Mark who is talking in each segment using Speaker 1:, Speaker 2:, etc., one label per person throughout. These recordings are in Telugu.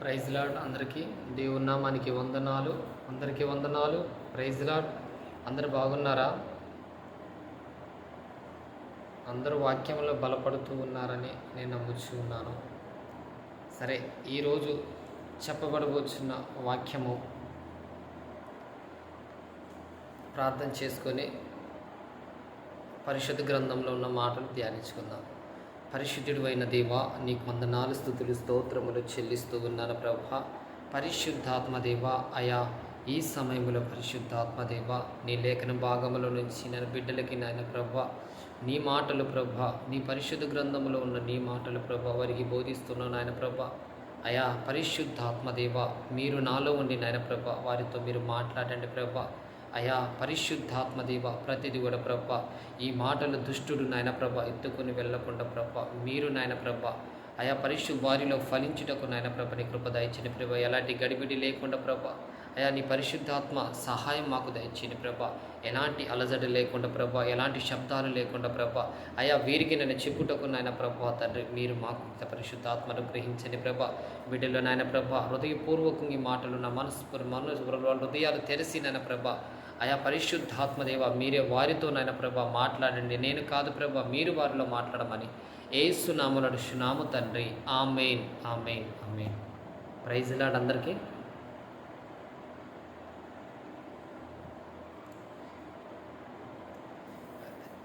Speaker 1: ప్రైజ్ లాడ్ అందరికీ దేవుని నామానికి వందనాలు అందరికీ వందనాలు. ప్రైజ్ లాడ్ అందరు బాగున్నారా? అందరూ వాక్యంలో బలపడుతూ ఉన్నారని నేను నమ్ముచు ఉన్నాను. సరే ఈరోజు చెప్పబడబోచున్న వాక్యము ప్రార్థన చేసుకొని పరిశుద్ధ గ్రంథంలో ఉన్న మాటలు ధ్యానించుకుందాం. పరిశుద్ధుడు అయిన దేవా నీకు వందనాలు స్థుతులు స్తోత్రములు చెల్లిస్తూ ఉన్నాను ప్రభ పరిశుద్ధాత్మదేవ అయా ఈ సమయంలో పరిశుద్ధాత్మదేవ నీ లేఖన భాగములో నుంచి నేను బిడ్డలకి నాయన ప్రభ నీ మాటలు ప్రభ నీ పరిశుద్ధ గ్రంథంలో ఉన్న నీ మాటలు ప్రభ వారికి బోధిస్తున్నాను నాయన ప్రభ అయా పరిశుద్ధాత్మదేవ మీరు నాలో ఉండి నాయన ప్రభ వారితో మీరు మాట్లాడండి ప్రభా అయా పరిశుద్ధాత్మదేవ ప్రతిది కూడా ప్రభ ఈ మాటలు దుష్టుడు నాయన ప్రభ ఎత్తుకొని వెళ్ళకుండా ప్రభ మీరు నాయన ప్రభ ఆయా పరిశు వారిలో ఫలించుటకు నాయన ప్రభ నీ కృప దయచిన ప్రభ ఎలాంటి గడిబిడి లేకుండా ప్రభ అయా నీ పరిశుద్ధాత్మ సహాయం మాకు దయచిన ప్రభ ఎలాంటి అలజడి లేకుండా ప్రభ ఎలాంటి శబ్దాలు లేకుండా ప్రభ అయా వీరికి నేను చెప్పుటకు నాయన ప్రభ తండ్రి మీరు మాకు పరిశుద్ధాత్మను గ్రహించండి ప్రభ బిడ్డలో నాయన ప్రభ హృదయపూర్వకంగా ఈ మాటలు నా మనసు మనసు హృదయాలు తెరిసి నాయన ప్రభ అయా పరిశుద్ధాత్మదేవ మీరే వారితో నాయన ప్రభ మాట్లాడండి. నేను కాదు ప్రభా మీరు వారిలో మాట్లాడమని. ఏసు నామలడు నాము తండ్రి. మెయిన్ ఆ మెయిన్ ప్రైజ్ లాడ్ అందరికీ.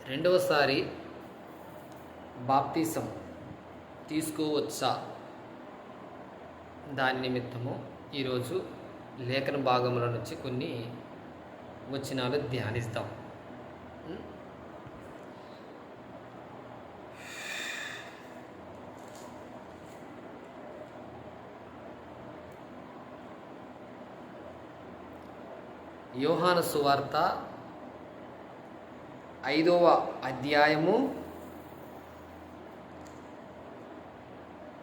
Speaker 1: రెండవసారి బాప్తీసం తీసుకోవచ్చా? దాని నిమిత్తము ఈరోజు లేఖన భాగముల నుంచి కొన్ని వచనాలు ధ్యానిస్తాం. యోహాను సువార్త ఐదవ అధ్యాయము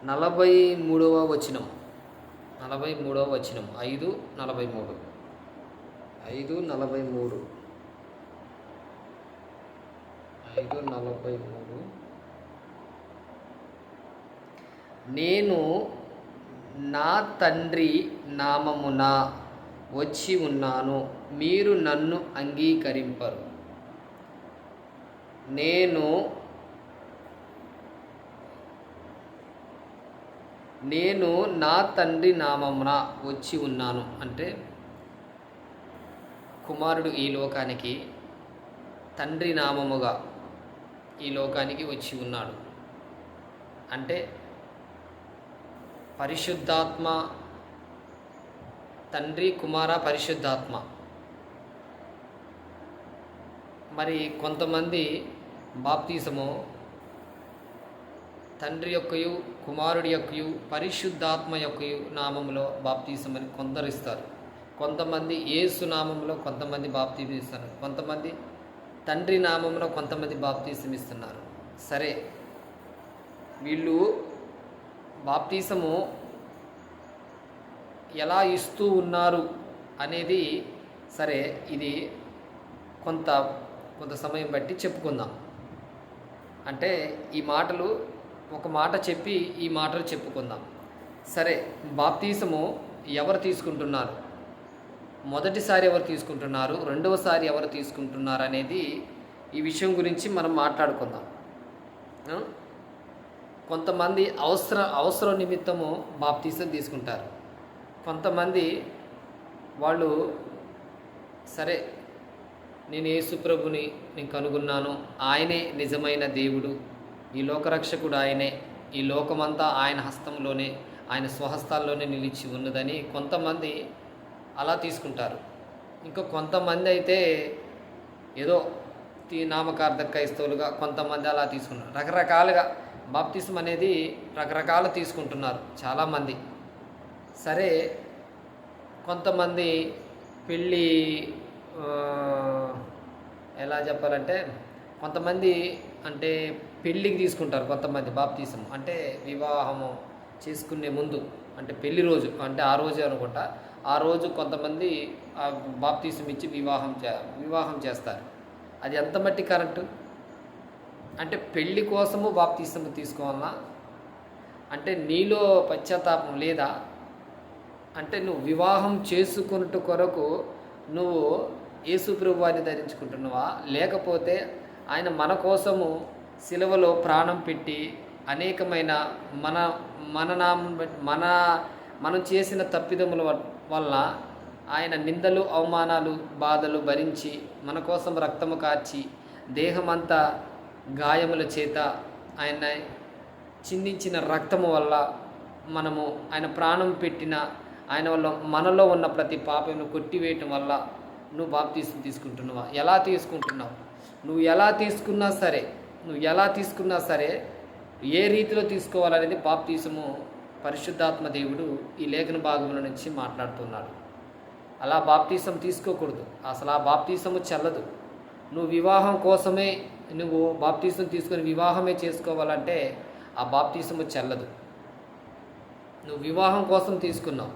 Speaker 1: నలభై మూడవ వచనం. నలభై మూడవ వచనం. ఐదు నలభై మూడు. ఐదు నలభై మూడు. ఐదు నలభై మూడు. నేను నా తండ్రి నామమున వచ్చి ఉన్నాను మీరు నన్ను అంగీకరింపరు. నేను నేను నా తండ్రి నామమున వచ్చి ఉన్నాను. అంటే కుమారుడు ఈ లోకానికి తండ్రి నామముగా ఈ లోకానికి వచ్చి ఉన్నాడు. అంటే పరిశుద్ధాత్మ తండ్రి కుమార పరిశుద్ధాత్మ. మరి కొంతమంది బాప్తీసము తండ్రి యొక్కయు కుమారుడి యొక్కయు పరిశుద్ధాత్మ యొక్కయు నామములో బాప్తీసమని కొందరు ఇస్తారు కొంతమంది ఏసు నామంలో కొంతమంది బాప్తీసం ఇస్తారు. కొంతమంది తండ్రి నామంలో కొంతమంది బాప్తీసం ఇస్తున్నారు. సరే వీళ్ళు బాప్తీసము ఎలా ఇస్తూ ఉన్నారు అనేది సరే ఇది కొంత కొంత సమయం బట్టి చెప్పుకుందాం. అంటే ఈ మాటలు ఒక మాట చెప్పి ఈ మాటలు చెప్పుకుందాం. సరే బాప్తీసము ఎవరు తీసుకుంటున్నారు? మొదటిసారి ఎవరు తీసుకుంటున్నారు? రెండవసారి ఎవరు తీసుకుంటున్నారు అనేది ఈ విషయం గురించి మనం మాట్లాడుకుందాం. కొంతమంది అవసర అవసరం నిమిత్తము బాప్తీసం తీసుకుంటారు. కొంతమంది వాళ్ళు సరే నేను యేసుప్రభుని నేను కనుగొన్నాను. ఆయనే నిజమైన దేవుడు. ఈ లోకరక్షకుడు ఆయనే. ఈ లోకమంతా ఆయన హస్తంలోనే ఆయన స్వహస్తాల్లోనే నిలిచి ఉన్నదని కొంతమంది అలా తీసుకుంటారు. ఇంకా కొంతమంది అయితే ఏదో నామకార్థ క్రైస్తవులుగా కొంతమంది అలా తీసుకున్నారు. రకరకాలుగా బాప్తిజం అనేది రకరకాలు తీసుకుంటున్నారు చాలామంది. సరే కొంతమంది పెళ్ళి ఎలా చెప్పాలంటే కొంతమంది అంటే పెళ్ళికి తీసుకుంటారు కొంతమంది బాప్తీసం. అంటే వివాహము చేసుకునే ముందు అంటే పెళ్ళి రోజు అంటే ఆ రోజు అనుకుంటా. ఆ రోజు కొంతమంది బాప్తీసం ఇచ్చి వివాహం చే వివాహం చేస్తారు. అది ఎంత మట్టి కరెక్టు? అంటే పెళ్ళి కోసము బాప్తీసము తీసుకోవాలా అంటే నీలో పశ్చాత్తాపం లేదా? అంటే నువ్వు వివాహం చేసుకున్నట్టు కొరకు నువ్వు యేసుప్రభువాన్ని ధరించుకుంటున్నావా? లేకపోతే ఆయన మన కోసము సిలువలో ప్రాణం పెట్టి అనేకమైన మన మన నామం బట్టి- మన మనం చేసిన తప్పిదముల వల్ల ఆయన నిందలు అవమానాలు బాధలు భరించి మన కోసం రక్తము కార్చి దేహమంతా గాయముల చేత ఆయన చిందించిన రక్తము వల్ల మనము ఆయన ప్రాణం పెట్టిన ఆయన వల్ల మనలో ఉన్న ప్రతి పాపను కొట్టివేయటం వల్ల నువ్వు బాప్తీసం తీసుకుంటున్నావా? ఎలా తీసుకుంటున్నావు? నువ్వు ఎలా తీసుకున్నా సరే నువ్వు ఎలా తీసుకున్నా సరే ఏ రీతిలో తీసుకోవాలనేది బాప్తీసము పరిశుద్ధాత్మ దేవుడు ఈ లేఖన భాగంలో నుంచి మాట్లాడుతున్నాడు. అలా బాప్తీసం తీసుకోకూడదు. అసలు ఆ బాప్తీసము చెల్లదు. నువ్వు వివాహం కోసమే నువ్వు బాప్తీసం తీసుకొని వివాహమే చేసుకోవాలంటే ఆ బాప్తీసము చెల్లదు. నువ్వు వివాహం కోసం తీసుకున్నావు.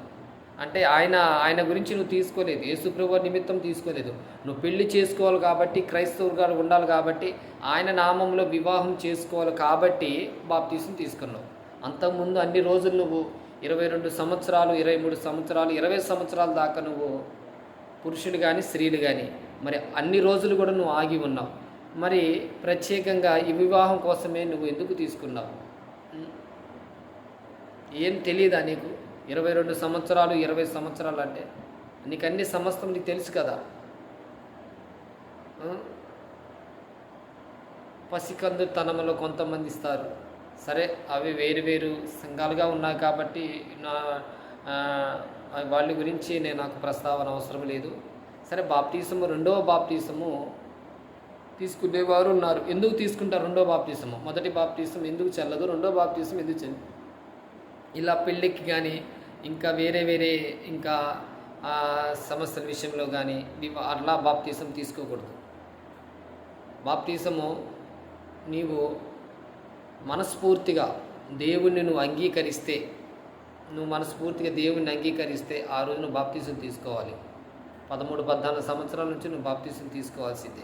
Speaker 1: అంటే ఆయన ఆయన గురించి నువ్వు తీసుకోలేదు. యేసుప్రభు నిమిత్తం తీసుకోలేదు. నువ్వు పెళ్ళి చేసుకోవాలి కాబట్టి క్రైస్తవులుగా ఉండాలి కాబట్టి ఆయన నామంలో వివాహం చేసుకోవాలి కాబట్టి బాప్తీసం తీసుకున్నావు. అంతకుముందు అన్ని రోజులు నువ్వు ఇరవై రెండు సంవత్సరాలు ఇరవై మూడు సంవత్సరాలు ఇరవై సంవత్సరాల దాకా నువ్వు పురుషులు కానీ స్త్రీలు కానీ మరి అన్ని రోజులు కూడా నువ్వు ఆగి ఉన్నావు. మరి ప్రత్యేకంగా ఈ వివాహం కోసమే నువ్వు ఎందుకు తీసుకున్నావు? ఏం తెలియదా నీకు? ఇరవై రెండు సంవత్సరాలు ఇరవై సంవత్సరాలు అంటే నీకు అన్ని సమస్తం నీకు తెలుసు కదా? పసికందు తనములో కొంతమంది ఇస్తారు. సరే అవి వేరు వేరు సంఘాలుగా ఉన్నాయి కాబట్టి నా వాళ్ళ గురించి నేను నాకు ప్రస్తావన అవసరం లేదు. సరే బాప్తీసము రెండవ బాప్తీసము తీసుకునేవారు ఉన్నారు. ఎందుకు తీసుకుంటారు రెండో బాప్తీసము? మొదటి బాప్తీసం ఎందుకు చెల్లదు? రెండో బాప్తీసం ఎందుకు చెల్లదు? ఇలా పెళ్ళికి కానీ ఇంకా వేరే వేరే ఇంకా సమస్యల విషయంలో కానీ అట్లా బాప్తీసం తీసుకోకూడదు. బాప్తీసము నీవు మనస్ఫూర్తిగా దేవుణ్ణి నువ్వు అంగీకరిస్తే నువ్వు మనస్ఫూర్తిగా దేవుణ్ణి అంగీకరిస్తే ఆ రోజు నువ్వు బాప్తీసం తీసుకోవాలి. పదమూడు పద్నాలుగు సంవత్సరాల నుంచి నువ్వు బాప్తీసం తీసుకోవాల్సిందే.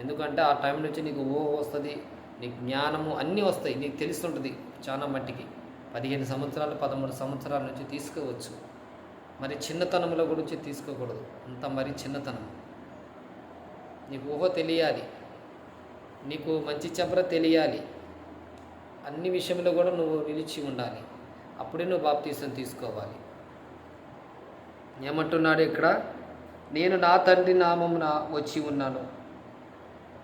Speaker 1: ఎందుకంటే ఆ టైం నుంచి నీకు ఓ వస్తుంది నీకు జ్ఞానము అన్నీ వస్తాయి నీకు తెలుస్తుంటుంది చాలా మట్టికి. పదిహేను సంవత్సరాలు పదమూడు సంవత్సరాల నుంచి తీసుకోవచ్చు. మరి చిన్నతనంలో గురించి తీసుకోకూడదు. అంత మరి చిన్నతనం. నీకు ఊహ తెలియాలి. నీకు మంచి చెబ్బర తెలియాలి. అన్ని విషయంలో కూడా నువ్వు నిలిచి ఉండాలి. అప్పుడే నువ్వు బాప్తీసం తీసుకోవాలి. ఏమంటున్నాడు ఇక్కడ? నేను నా తండ్రి నామమున వచ్చి ఉన్నాను.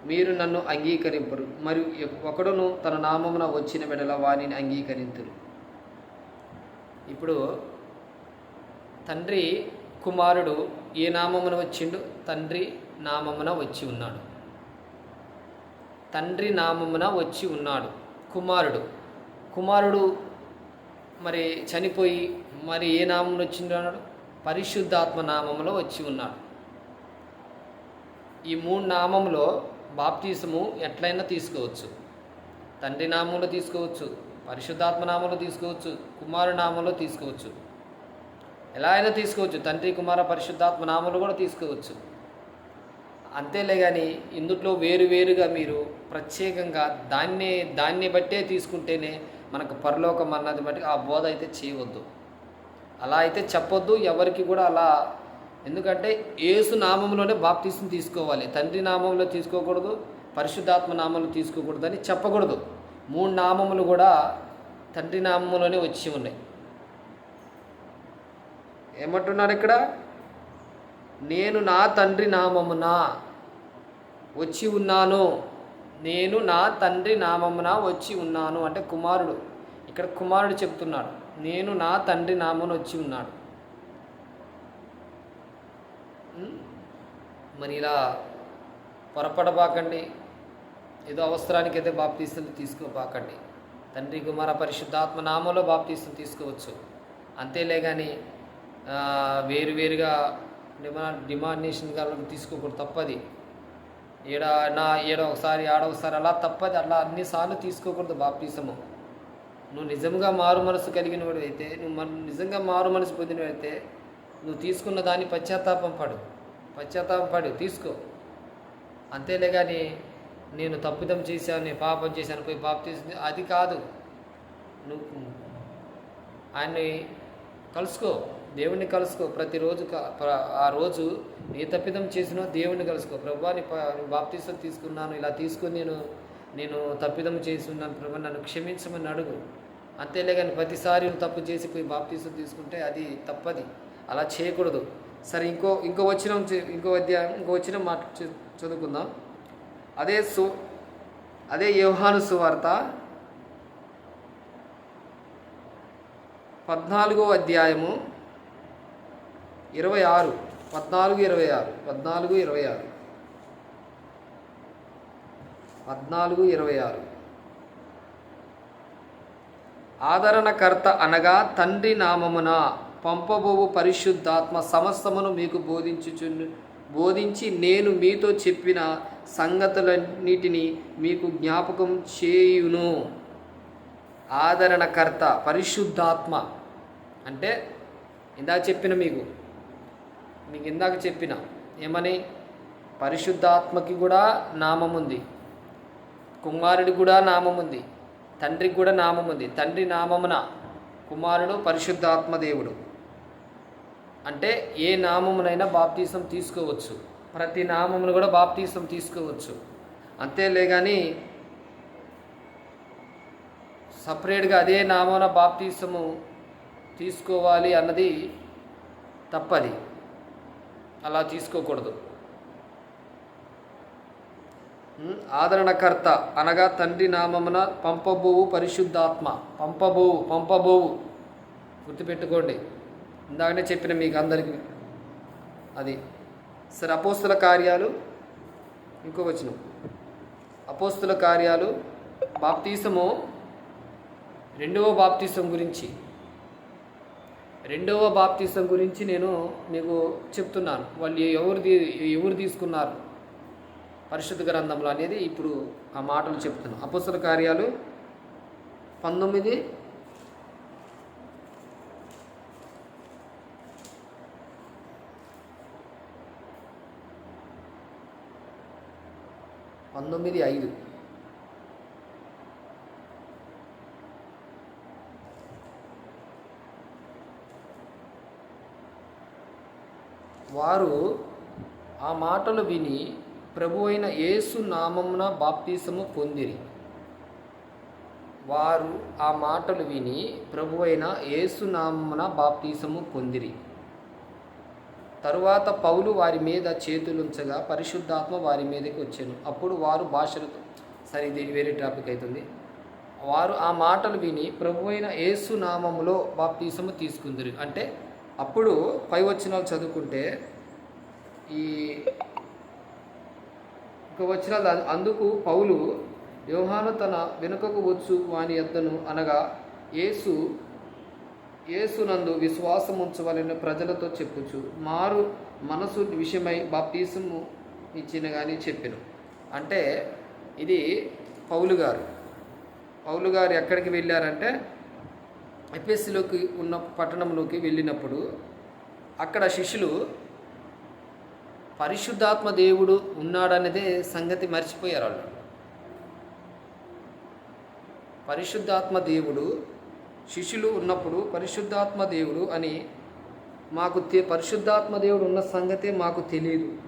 Speaker 1: మీరు నన్ను అంగీకరింపరు. మరియు ఒకడును తన నామమున వచ్చిన వెడల వారిని అంగీకరింతురు. ఇప్పుడు తండ్రి కుమారుడు ఏ నామమున వచ్చిండు? తండ్రి నామమున వచ్చి ఉన్నాడు. తండ్రి నామమున వచ్చి ఉన్నాడు. కుమారుడు. కుమారుడు మరి చనిపోయి మరి ఏ నామంలో వచ్చిండు అన్నాడు? పరిశుద్ధాత్మ నామంలో వచ్చి ఉన్నాడు. ఈ మూడు నామంలో బాప్తీసము ఎట్లయినా తీసుకోవచ్చు. తండ్రి నామంలో తీసుకోవచ్చు పరిశుద్ధాత్మ నామంలో తీసుకోవచ్చు కుమారు నామంలో తీసుకోవచ్చు. ఎలా అయినా తీసుకోవచ్చు. తండ్రి కుమార పరిశుద్ధాత్మ నామంలో కూడా తీసుకోవచ్చు. అంతేలే కానీ ఇందుట్లో వేరు వేరుగా మీరు ప్రత్యేకంగా దాన్నే దాన్ని బట్టే తీసుకుంటేనే మనకు పరలోకం అన్నది బట్టి ఆ బోధ అయితే చేయవద్దు. అలా అయితే చెప్పొద్దు ఎవరికి కూడా అలా ఎందుకంటే ఏసు నామంలోనే బాప్తీసుని తీసుకోవాలి. తండ్రి నామంలో తీసుకోకూడదు పరిశుద్ధాత్మ నామంలో తీసుకోకూడదు అని చెప్పకూడదు. మూడు నామములు కూడా తండ్రి నామంలోనే వచ్చి ఉన్నాయి. ఏమంటున్నాడు ఇక్కడ? నేను నా తండ్రి నామమున వచ్చి ఉన్నాను. నేను నా తండ్రి నామమున వచ్చి ఉన్నాను. అంటే కుమారుడు. ఇక్కడ కుమారుడు చెప్తున్నాడు. నేను నా తండ్రి నామమున వచ్చి ఉన్నాడు మరి ఇలా పొరపడబాకండి. ఏదో అవసరానికి అయితే బాప్తీసం తీసుకోబాకండి. తండ్రి కుమార పరిశుద్ధాత్మ నామంలో బాప్తీసం తీసుకోవచ్చు. అంతేలే కానీ వేరువేరుగా డిమా డిమాండేషన్ కాలం తీసుకోకూడదు తప్పది. ఏడ నా ఏడ ఒకసారి ఆడ ఒకసారి అలా తప్పది. అలా అన్నిసార్లు తీసుకోకూడదు బాప్తీసము. నువ్వు నిజంగా మారు మనసు కలిగిన అయితే నువ్వు మన నిజంగా మారు మనసు పొందినవైతే నువ్వు తీసుకున్న దాన్ని పశ్చాత్తాపం పడు. పశ్చాత్తాపం పడు తీసుకో. అంతేలే కానీ నేను తప్పిదం చేశాను నేను పాపం చేశాను పోయి పాప చేసింది అది కాదు. నువ్వు ఆయన్ని కలుసుకో. దేవుణ్ణి కలుసుకో. ప్రతిరోజు ఆ రోజు ఏ తప్పిదం చేసినా దేవుణ్ణి కలుసుకో. ప్రభా నీ బాప్తీసం తీసుకున్నాను ఇలా తీసుకుని నేను నేను తప్పిదం చేసి ఉన్నాను ప్రభా నన్ను క్షమించమని అడుగు. అంతేలే కానీ ప్రతిసారి నువ్వు తప్పు చేసి పోయి బాప్తీసం తీసుకుంటే అది తప్పది. అలా చేయకూడదు. సరే ఇంకో ఇంకో వచ్చిన ఇంకో అధ్యాయం ఇంకో వచ్చిన మాట చదువుకుందాం. అదే సు అదే యోహాను సువార్త పద్నాలుగో అధ్యాయము ఇరవై ఆరు పద్నాలుగు ఇరవై ఆరు పద్నాలుగు ఇరవై ఆరు. పద్నాలుగు ఇరవై ఆరు. ఆదరణకర్త అనగా తండ్రి నామమున పంపబోవు పరిశుద్ధాత్మ సమస్తమును మీకు బోధించుచును బోధించి నేను మీతో చెప్పిన సంగతులన్నిటినీ మీకు జ్ఞాపకం చేయును. ఆదరణకర్త పరిశుద్ధాత్మ అంటే ఇందా చెప్పిన మీకు మీకు ఇందాక చెప్పిన ఏమని? పరిశుద్ధాత్మకి కూడా నామం ఉంది కుమారుడికి కూడా నామం ఉంది తండ్రికి కూడా నామం ఉంది తండ్రి నామమున కుమారుడు పరిశుద్ధాత్మ దేవుడు. అంటే ఏ నామమునైనా బాప్తీసం తీసుకోవచ్చు. ప్రతి నామమును కూడా బాప్తీసం తీసుకోవచ్చు. అంతేలే కానీ సపరేట్గా అదే నామమున బాప్తీసము తీసుకోవాలి అన్నది తప్పది. అలా తీసుకోకూడదు. ఆదరణకర్త అనగా తండ్రి నామమున పంపబోవు పరిశుద్ధాత్మ. పంపబోవు పంపబోవు. గుర్తుపెట్టుకోండి. ఇందాకనే చెప్పిన మీకు అందరికీ అది. సరే అపోస్తుల కార్యాలు. ఇంకో వచ్చిన అపోస్తుల కార్యాలు. బాప్తీసము. రెండవ బాప్తీసం గురించి. రెండవ బాప్తీసం గురించి నేను మీకు చెప్తున్నాను. వాళ్ళు ఎవరు ఎవరు తీసుకున్నారు? పరిశుద్ధ గ్రంథంలో అనేది ఇప్పుడు ఆ మాటలు చెప్తున్నాను. అపసర కార్యాలు పంతొమ్మిది పంతొమ్మిది ఐదు. వారు ఆ మాటలు విని ప్రభు అయిన యేసు నామమున బాప్తీసము పొందిరి. వారు ఆ మాటలు విని ప్రభు అయిన యేసు నామమున బాప్తీసము పొందిరి. తరువాత పౌలు వారి మీద చేతులుంచగా పరిశుద్ధాత్మ వారి మీదకి వచ్చాను. అప్పుడు వారు భాషలతో సరే ఇది వేరే టాపిక్ అవుతుంది వారు ఆ మాటలు విని ప్రభు అయిన యేసు నామములో బాప్తీసము తీసుకుందరు. అంటే అప్పుడు పై వచనాలు చదువుకుంటే ఈ ఒక వచనాలు అందుకు పౌలు యోహాను తన వెనుకకు వచ్చు వాని ఎద్దను అనగా యేసు యేసునందు విశ్వాసం ఉంచవలని ప్రజలతో చెప్పుచు. మారు మనసు విషయమై బాప్తీసము ఇచ్చిన కానీ చెప్పాను. అంటే ఇది పౌలు గారు. పౌలు గారు ఎక్కడికి వెళ్ళారంటే ఎపిఎస్సిలోకి ఉన్న పట్టణంలోకి వెళ్ళినప్పుడు అక్కడ శిష్యులు పరిశుద్ధాత్మ దేవుడు ఉన్నాడనేదే సంగతి మర్చిపోయారు వాళ్ళు. పరిశుద్ధాత్మ దేవుడు శిష్యులు ఉన్నప్పుడు పరిశుద్ధాత్మ దేవుడు అని మాకు తె పరిశుద్ధాత్మ దేవుడు ఉన్న సంగతే మాకు తెలియదు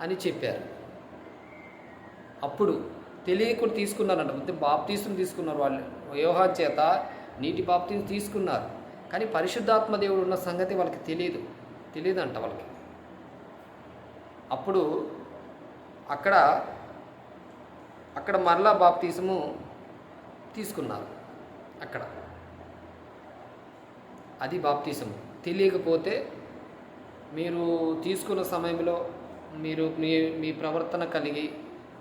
Speaker 1: అని చెప్పారు. అప్పుడు తెలియకుండా తీసుకున్నారంట. అంటే బాప్తీసుని తీసుకున్నారు వాళ్ళు. వ్యూహం చేత నీటి బాప్తిని తీసుకున్నారు. కానీ పరిశుద్ధాత్మ దేవుడు ఉన్న సంగతి వాళ్ళకి తెలియదు. తెలియదంట వాళ్ళకి. అప్పుడు అక్కడ అక్కడ మరలా బాప్తీసము తీసుకున్నారు. అక్కడ. అది బాప్తీసము. తెలియకపోతే మీరు తీసుకున్న సమయంలో మీరు మీ మీ ప్రవర్తన కలిగి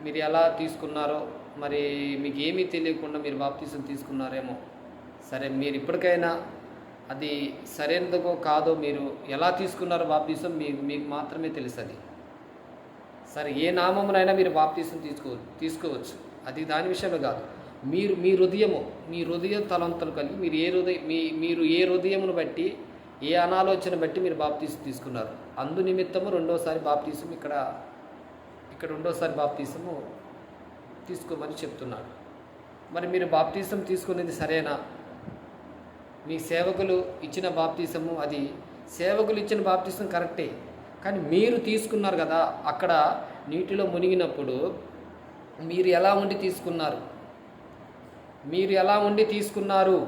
Speaker 1: మీరు ఎలా తీసుకున్నారో మరి మీకు ఏమీ తెలియకుండా మీరు బాప్తీసం తీసుకున్నారేమో సరే మీరు ఇప్పటికైనా అది సరైనదో కాదో మీరు ఎలా తీసుకున్నారో బాప్తీసం మీ మీకు మాత్రమే తెలుసు అది సరే ఏ నామమునైనా మీరు బాప్తీసం తీసుకో తీసుకోవచ్చు. అది దాని విషయంలో కాదు. మీరు మీ హృదయము మీ హృదయ తలంతలు కలిగి మీరు ఏ హృదయ మీ మీరు ఏ హృదయమును బట్టి ఏ అనాలోచన బట్టి మీరు బాప్తీసం తీసుకున్నారు. అందు నిమిత్తము రెండోసారి బాప్తీసం ఇక్కడ ఇక్కడ రెండోసారి బాప్తీసము తీసుకోమని చెప్తున్నాడు. మరి మీరు బాప్తీసం తీసుకునేది సరేనా? మీ సేవకులు ఇచ్చిన బాప్తీసము అది సేవకులు ఇచ్చిన బాప్తీసం కరెక్టే. కానీ మీరు తీసుకున్నారు కదా అక్కడ నీటిలో మునిగినప్పుడు మీరు ఎలా ఉండి తీసుకున్నారు? మీరు ఎలా ఉండి తీసుకున్నారు?